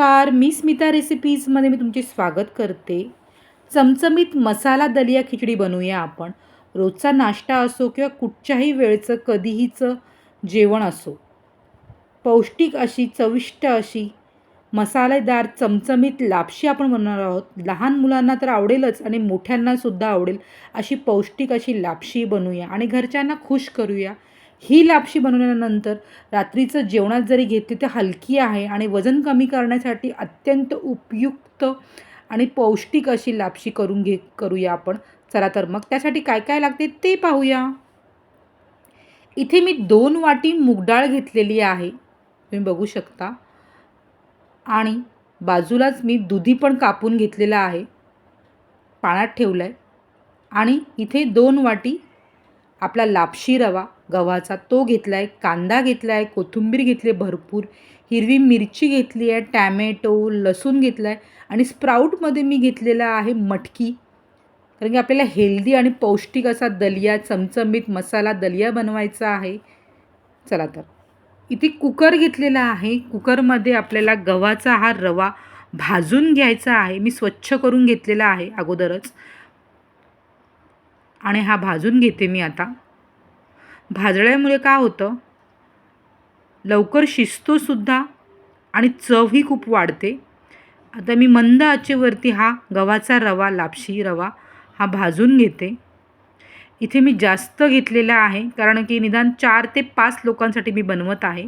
नमस्कार मी स्मिता रेसिपीजमध्ये मी तुमचे स्वागत करते. चमचमीत मसाला दलिया खिचडी बनवूया आपण. रोजचा नाश्ता असो किंवा कुठच्याही वेळचं कधीहीचं जेवण असो. पौष्टिक अशी चविष्ट अशी मसालेदार चमचमीत लापशी आपण बनवणार आहोत. लहान मुलांना तर आवडेलच आणि मोठ्यांनासुद्धा आवडेल अशी पौष्टिक अशी लापशी बनवूया आणि घरच्यांना खुश करूया. ही लापशी बनवल्यानंतर रात्रीचं जेवणात जरी घेतली तर हलकी आहे आणि वजन कमी करण्यासाठी अत्यंत उपयुक्त आणि पौष्टिक अशी लापशी करून घे करूया आपण. चला तर मग त्यासाठी काय काय लागते ते पाहूया. इथे मी दोन वाटी मूगडाळ घेतलेली आहे. तुम्ही बघू शकता. आणि बाजूलाच मी दुधी पण कापून घेतलेला आहे. पाण्यात ठेवलं आहे आणि इथे दोन वाटी आपला लापशी रवा. गव्हाचा तो घेतला आहे कांदा घेतला आहे कोथिंबीर घेतली आहे भरपूर हिरवी मिरची घेतली आहे टॅमॅटो लसूण घेतला आहे आणि स्प्राऊटमध्ये मी घेतलेला आहे मटकी. कारण की आपल्याला हेल्दी आणि पौष्टिक असा दलिया चमचमीत मसाला दलिया बनवायचा आहे. चला तर. इथे कुकर घेतलेला आहे. कुकरमध्ये आपल्याला गव्हाचा हा रवा भाजून घ्यायचा आहे. मी स्वच्छ करून घेतलेला आहे अगोदरच. आणि हा भाजून घेते मी आता. भाजळ्यामुळे काय होतं? लवकर शिजतोसुद्धा आणि चवही खूप वाढते. आता मी मंद आचेवरती हा गव्हाचा रवा लापशी रवा हा भाजून घेते. इथे मी जास्त घेतलेला आहे कारण की निदान चार ते पाच लोकांसाठी मी बनवत आहे.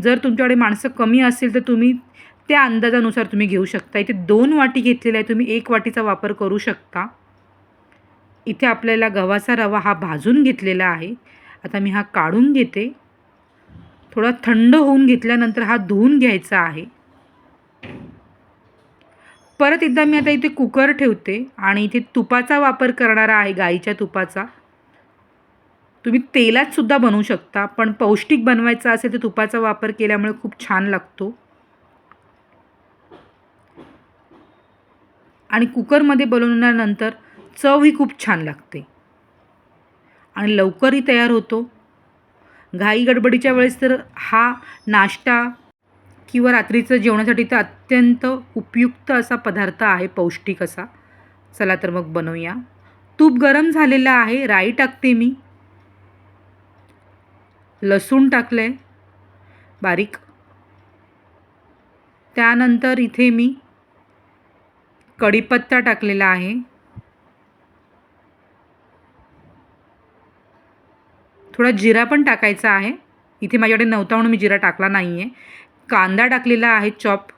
जर तुमच्याकडे माणसं कमी असेल तर तुम्ही त्या अंदाजानुसार तुम्ही घेऊ शकता. इथे दोन वाटी घेतलेल्या आहे. तुम्ही एक वाटीचा वापर करू शकता. इथे आपल्याला गव्हाचा रवा हा भाजून घेतलेला आहे. आता मी हा काढून घेते. थोडा थंड होऊन घेतल्यानंतर हा धुवून घ्यायचा आहे. परत एकदा मी आता इथे कुकर ठेवते आणि इथे तुपाचा वापर करणारा आहे गाईच्या तुपाचा. तुम्ही तेलात सुद्धा बनवू शकता पण पौष्टिक बनवायचा असेल तर तुपाचा वापर केल्यामुळे खूप छान लागतो. आणि कुकरमध्ये बनवल्यानंतर चवही खूप छान लागते. आणि लवकरही तयार होतो. घाई गडबडीच्या वेळेस तर हा नाश्ता किंवा रात्रीचं जेवणासाठी तर अत्यंत उपयुक्त असा पदार्थ आहे पौष्टिक असा. चला तर मग बनवूया. तूप गरम झालेलं आहे राई टाकते मी. लसूण टाकलं आहे बारीक. त्यानंतर इथे मी कढीपत्ता टाकलेला आहे. थोडा जिरा पण टाकायचा आहे. इथे माझ्याकडे नव्हता म्हणून मी जिरा टाकला नाही आहे कांदा टाकलेला आहे चॉप.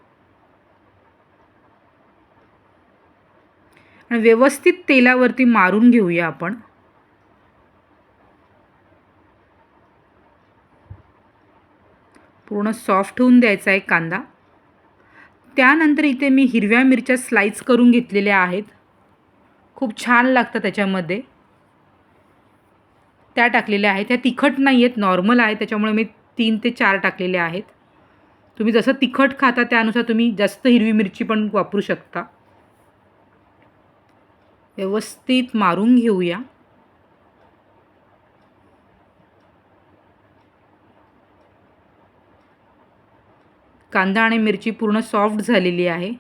आणि व्यवस्थित तेलावरती मारून घेऊया आपण. पूर्ण सॉफ्ट होऊन द्यायचा आहे कांदा. त्यानंतर इथे मी हिरव्या मिरच्या स्लाईस करून घेतलेल्या आहेत. खूप छान लागतं त्याच्यामध्ये. त्या टाकलेल्या आहेत. त्या तिखट नाही आहेत. नॉर्मल आहे त्याच्यामुळे मी तीन ते चार टाकलेल्या आहेत. तुम्ही जसं तिखट खाता त्यानुसार तुम्ही जास्त हिरवी मिरची पण वापरू शकता. व्यवस्थित मारून घेऊया. कांदा आणि मिरची पूर्ण सॉफ्ट झालेली आहे.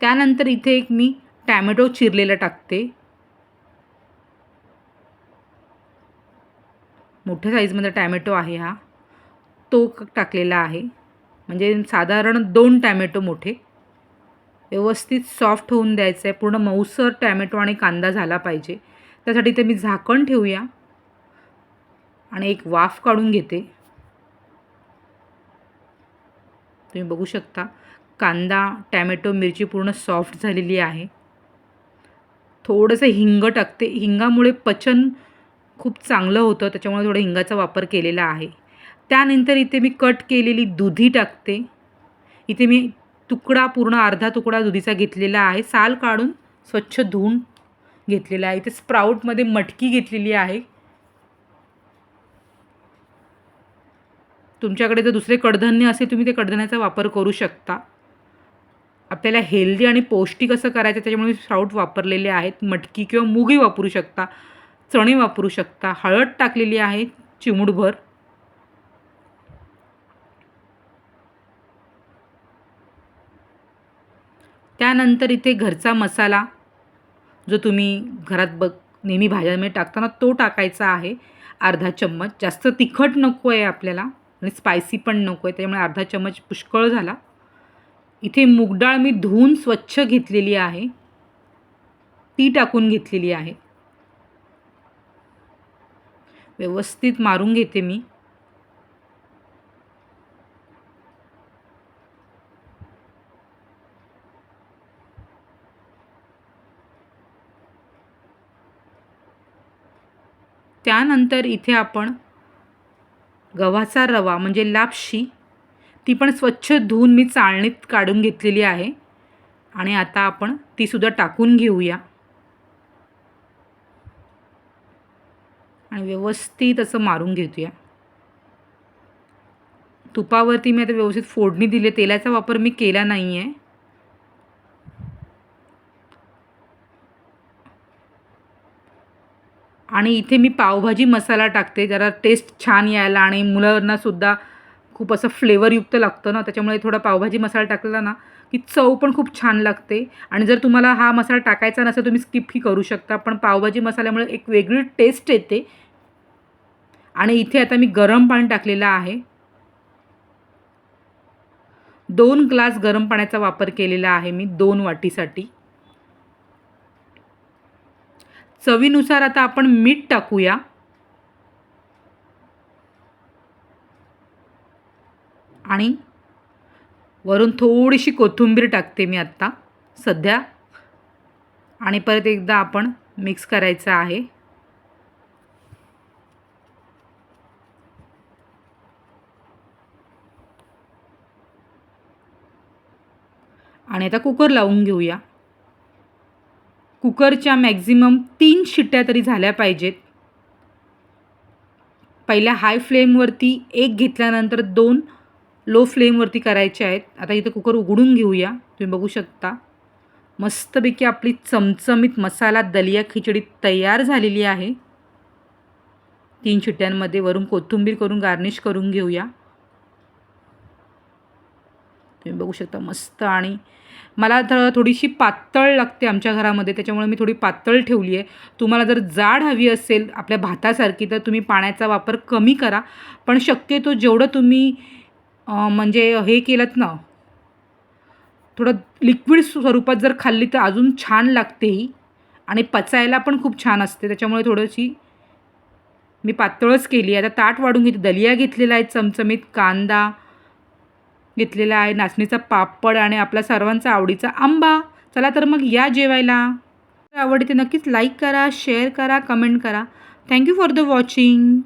त्यानंतर इथे एक मी टॅमॅटो चिरलेला टाकते. मोठ्या साईजमध्ये टॅमॅटो आहे हा. तो टाकलेला आहे. म्हणजे साधारण दोन टॅमॅटो मोठे. व्यवस्थित सॉफ्ट होऊन द्यायचं आहे पूर्ण मऊसर टॅमॅटो आणि कांदा झाला पाहिजे. त्यासाठी ते मी झाकण ठेवूया. आणि एक वाफ काढून घेते. तुम्ही बघू शकता कांदा टॅमॅटो मिरची पूर्ण सॉफ्ट झालेली आहे. थोडंसं हिंग टाकते. हिंगामुळे पचन खूप चांगलं होतं त्याच्यामुळे थोडं हिंगाचा वापर केलेला आहे. त्यानंतर इथे मी कट केलेली दुधी टाकते. इथे मी तुकडा पूर्ण अर्धा तुकडा दुधीचा घेतलेला आहे. साल काढून स्वच्छ धुवून घेतलेला आहे. इथे स्प्राऊटमध्ये मटकी घेतलेली आहे. तुमच्याकडे जर दुसरे कडधान्य असेल तुम्ही ते कडधान्याचा वापर करू शकता. आपल्याला हेल्दी आणि पौष्टिक असं करायचं त्याच्यामुळे स्प्राऊट वापरलेले आहेत. मटकी किंवा मुगी वापरू शकता. चणे वापरू शकता. हळद टाकलेली आहे चिमूटभर. त्यानंतर इथे घरचा मसाला जो तुम्ही घरात बघ नेहमी भाज्यांमध्ये टाकताना तो टाकायचा आहे अर्धा चम्मच. जास्त तिखट नको आहे आपल्याला आणि स्पायसी पण नको आहे त्यामुळे अर्धा चम्मच पुष्कळ झाला. इथे मूगडाळ मी धुवून स्वच्छ घेतलेली आहे. ती टाकून घेतलेली आहे. व्यवस्थित मारून घेते मी. त्यानंतर इथे आपण गव्हाचा रवा म्हणजे लापशी ती पण स्वच्छ धुवून मी चाळणीत काढून घेतलेली आहे. आणि आता आपण तीसुद्धा टाकून घेऊया. आणि व्यवस्थित असं मारून घेऊया तुपावरती मी आता व्यवस्थित फोडणी दिली तेलाचा वापर मी केला नाही आहे आणि इथे मी पावभाजी मसाला टाकते जरा टेस्ट छान यायला आणि मुलांनासुद्धा खूप असं फ्लेवरयुक्त लागतं ना त्याच्यामुळे थोडा पावभाजी मसाला टाकला ना की चव पण खूप छान लागते. आणि जर तुम्हाला हा मसाला टाकायचा नसेल तुम्ही स्किपही करू शकता. पण पावभाजी मसाल्यामुळे एक वेगळी टेस्ट येते. आणि इथे आता मी गरम पाणी टाकलेलं आहे. दोन ग्लास गरम पाण्याचा वापर केलेला आहे मी दोन वाटीसाठी. चवीनुसार आता आपण मीठ टाकूया. आणि वरून थोडीशी कोथिंबीर टाकते मी आत्ता सध्या. आणि परत एकदा आपण मिक्स करायचं आहे. आणि आता कुकर लावून घेऊया. कुकरच्या मॅक्झिमम तीन शिट्ट्या तरी झाल्या पाहिजेत. पहिल्या हाय फ्लेमवरती एक घेतल्यानंतर दोन लो फ्लेमवरती करायचे आहेत. आता इथं कुकर उघडून घेऊया. तुम्ही बघू शकता. मस्तपैकी आपली चमचमीत मसाला दलिया खिचडी तयार झालेली आहे. तीन शिट्ट्यांमध्ये वरून कोथिंबीर करून गार्निश करून घेऊया. तुम्ही बघू शकता मस्त. आणि मला तर थोडीशी पातळ लागते आमच्या घरामध्ये त्याच्यामुळे मी थोडी पातळ ठेवली आहे. तुम्हाला जर जाड हवी असेल आपल्या भातासारखी तर तुम्ही पाण्याचा वापर कमी करा. पण शक्यतो जेवढं तुम्ही म्हणजे हे केलं ना थोडं लिक्विड स्वरूपात जर खाल्ली तर अजून छान लागते ही. आणि पचायला पण खूप छान असते त्याच्यामुळे थोडीशी मी पातळच केली आता ताट वाढून घेते दलिया घेतलेला आहे चमचमीत कांदा घेतलेला आहे. नाचणीचा पापड आणि आपला सर्वांचा आवडीचा आंबा. चला तर मग या जेवायला. आवडते नक्कीच लाईक करा शेअर करा कमेंट करा. Thank you for the watching